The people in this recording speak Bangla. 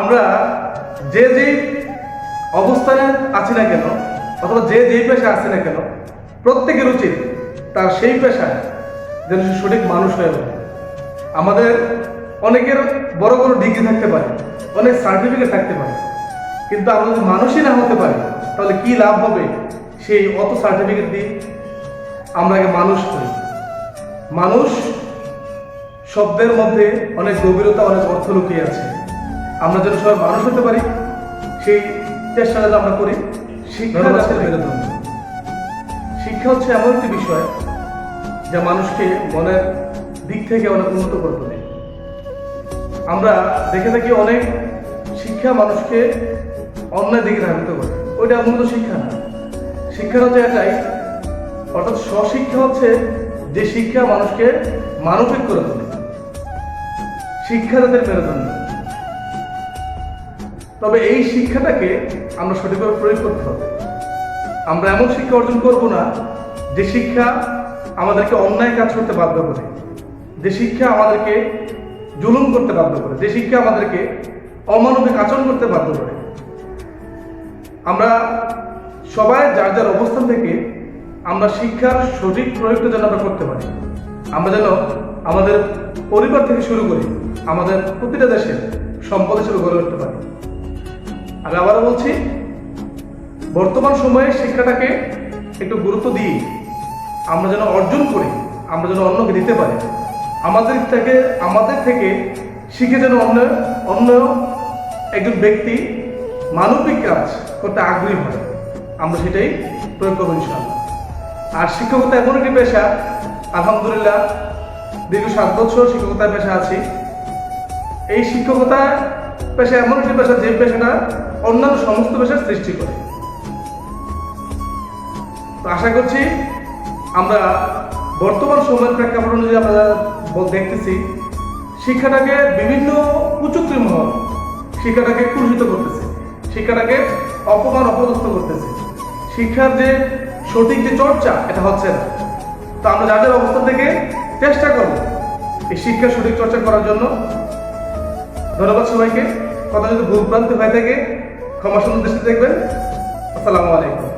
আমরা যে যেই অবস্থানে আছি না কেন, অথবা যে যেই পেশায় আছি না কেন, প্রত্যেকের উচিত তার সেই পেশায় যেন সে সঠিক মানুষ হয়ে আমাদের অনেকের বড় বড় ডিগ্রি থাকতে পারে, অনেক সার্টিফিকেট থাকতে পারে, কিন্তু আমরা যদি মানুষই না হতে পারি, তাহলে কি লাভ হবে? সেই অত সার্টিফিকেট দিয়ে আমরা আগে মানুষ করি মানুষ শব্দের মধ্যে অনেক গভীরতা, অনেক অর্থ লুকিয়ে আছে। আমরা যেন সবাই মানুষ হতে পারি সেই চেষ্টা যেন আমরা করি শিক্ষা শিক্ষা হচ্ছে এমন একটি বিষয় যা মানুষকে মনের দিক থেকে অনেক উন্নত করে তোলে। আমরা দেখে থাকি অনেক শিক্ষা মানুষকে অন্যায় দিকে ধাবিত করে। ওইটা মূলত শিক্ষা না। শিক্ষা হচ্ছে এটাই অর্থাৎ স্বশিক্ষা হচ্ছে যে শিক্ষা মানুষকে মানবিক করে তোলে। শিক্ষা তাদের মেরুদণ্ড তবে এই শিক্ষাটাকে আমরা সঠিকভাবে প্রয়োগ করতে হবে। আমরা এমন শিক্ষা অর্জন করব না যে শিক্ষা আমাদেরকে অন্যায় কাজ করতে বাধ্য করে, যে শিক্ষা আমাদেরকে জুলুম করতে বাধ্য করে, যে শিক্ষা আমাদেরকে অমানবিক আচরণ করতে বাধ্য করে। আমরা সবাই যার যার অবস্থান থেকে আমরা শিক্ষার সঠিক প্রয়োগটা যেন আমরা করতে পারি। আমরা যেন আমাদের পরিবার থেকে শুরু করি আমাদের প্রতিটা দেশের সম্পদ হিসেবে গড়ে উঠতে পারি। আমি আবারও বলছি, বর্তমান সময়ে শিক্ষাটাকে একটু গুরুত্ব দিই। আমরা যেন অর্জন করি, আমরা যেন অন্যকে দিতে পারি। আমাদের থেকে আমাদের থেকে শিখে যেন অন্য অন্য একজন ব্যক্তি মানবিক কাজ করতে আগ্রহী হয়। আমরা সেটাই প্রয়োগ করব ইনশাআল্লাহ। আর শিক্ষকতা এমন একটি পেশা, আলহামদুলিল্লাহ, দীর্ঘ সাত বছর শিক্ষকতার পেশা আছি। এই শিক্ষকতা পেশা এমন একটি পেশা যে পেশাটা অন্যান্য সমস্ত পেশার সৃষ্টি করে। তো আশা করছি আমরা বর্তমান সময়ের প্রেক্ষাপট অনুযায়ী আমরা দেখতেছি, শিক্ষাটাকে বিভিন্ন কুচক্রি মহল শিক্ষাটাকে কুষিত করতেছে, শিক্ষাটাকে অপমান অপদস্থ করতেছে। শিক্ষার যে সঠিক যে চর্চা, এটা হচ্ছে না। তো আমরা যাদের অবস্থা থেকে চেষ্টা করব এই শিক্ষার সঠিক চর্চা করার জন্য ধন্যবাদ সবাইকে। কথা যদি ভুল ভ্রান্তি হয়ে থাকে ক্ষমা সুন্দর দৃষ্টি দেখবেন। আসসালামু আলাইকুম।